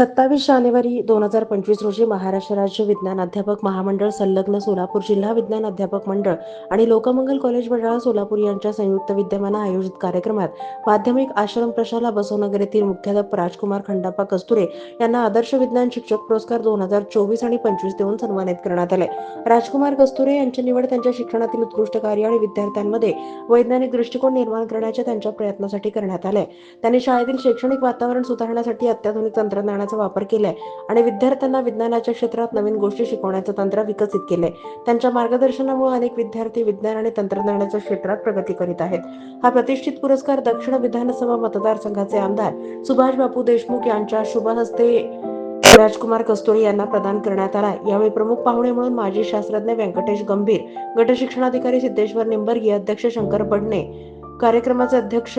सत्तावीस जानेवारी दोन हजार पंचवीस रोजी महाराष्ट्र राज्य विज्ञान अध्यापक महामंडळ संलग्न सोलापूर जिल्हा विज्ञान अध्यापक मंडळ आणि लोकमंगल कॉलेज बडाळा सोलापूर यांच्या संयुक्त विद्यमानं आयोजित कार्यक्रमात माध्यमिक आश्रम प्रशाला बसवनगर येथील मुख्याध्यापक राजकुमार खंडाप्पा कस्तुरे यांना आदर्श विज्ञान शिक्षक पुरस्कार दोन हजार चोवीस आणि पंचवीस देऊन सन्मानित करण्यात आले. राजकुमार कस्तुरे यांची निवड त्यांच्या शिक्षणातील उत्कृष्ट कार्य आणि विद्यार्थ्यांमध्ये वैज्ञानिक दृष्टिकोन निर्माण करण्याच्या त्यांच्या प्रयत्नासाठी करण्यात आले. त्यांनी शाळेतील शैक्षणिक वातावरण सुधारण्यासाठी अत्याधुनिक तंत्रज्ञानाचा वापर केलाय आणि विद्यार्थ्यांना विज्ञानाच्या क्षेत्रात नवीन गोष्टी शिकवण्याचं तंत्र विकसित केलंय. त्यांच्या मार्गदर्शनामुळे अनेक विद्यार्थी विज्ञान आणि तंत्रज्ञानाच्या क्षेत्रात प्रगती करीत आहेत. हा प्रतिष्ठित पुरस्कार दक्षिण विधानसभा मतदारसंघाचे आमदार सुभाष बापू देशमुख यांच्या शुभ हस्ते राजकुमार कस्तुरी यांना प्रदान करण्यात आला यावेळी प्रमुख पाहुणे म्हणून माजी शास्त्रज्ञ व्यंकटेश गंभीर गटशिक्षणाधिकारी सिद्धेश्वर निंबर्गी अध्यक्ष शंकर बडणे कार्यक्रमाचे अध्यक्ष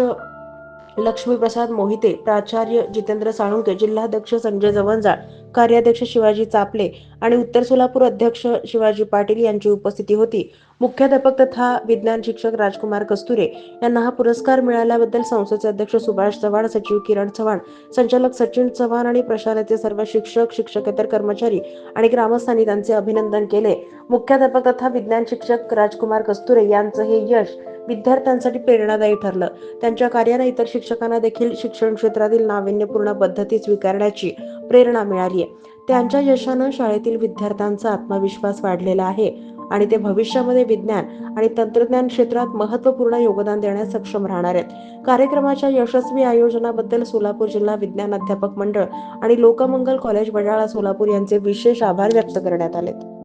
लक्ष्मीप्रसाद मोहिते प्राचार्य जितेंद्र साळुंके जिल्हाध्यक्ष संजय जवंजाळ कार्याध्यक्ष शिवाजी चापले आणि उत्तर सोलापूर अध्यक्ष शिवाजी पाटील यांची उपस्थिती होती. मुख्याध्यापक तथा विज्ञान शिक्षक राजकुमार कस्तुरे यांना हा पुरस्कार मिळाल्याबद्दल संस्थेचे अध्यक्ष सुभाष चव्हाण सचिव किरण चव्हाण संचालक सचिन चव्हाण आणि प्रशालेचे सर्व शिक्षक शिक्षकेतर कर्मचारी आणि ग्रामस्थांनी त्यांचे अभिनंदन केले. मुख्याध्यापक तथा विज्ञान शिक्षक राजकुमार कस्तुरे यांचं हे यश विद्यार्थ्यांसाठी प्रेरणादायी ठरलं. त्यांच्या कार्याने इतर शिक्षकांना देखील शिक्षण क्षेत्रातील नाविन्यपूर्ण पद्धती स्वीकारण्याची प्रेरणा मिळाली आहे त्यांच्या यशानं शाळेतील विद्यार्थ्यांचा आत्मविश्वास वाढलेला आहे आणि ते भविष्यामध्ये विज्ञान आणि तंत्रज्ञान क्षेत्रात महत्त्वपूर्ण योगदान देण्यास सक्षम राहणार आहेत. कार्यक्रमाच्या यशस्वी आयोजनाबद्दल सोलापूर जिल्हा विज्ञान अध्यापक मंडळ आणि लोकमंगल कॉलेज बडाळा सोलापूर यांचे विशेष आभार व्यक्त करण्यात आले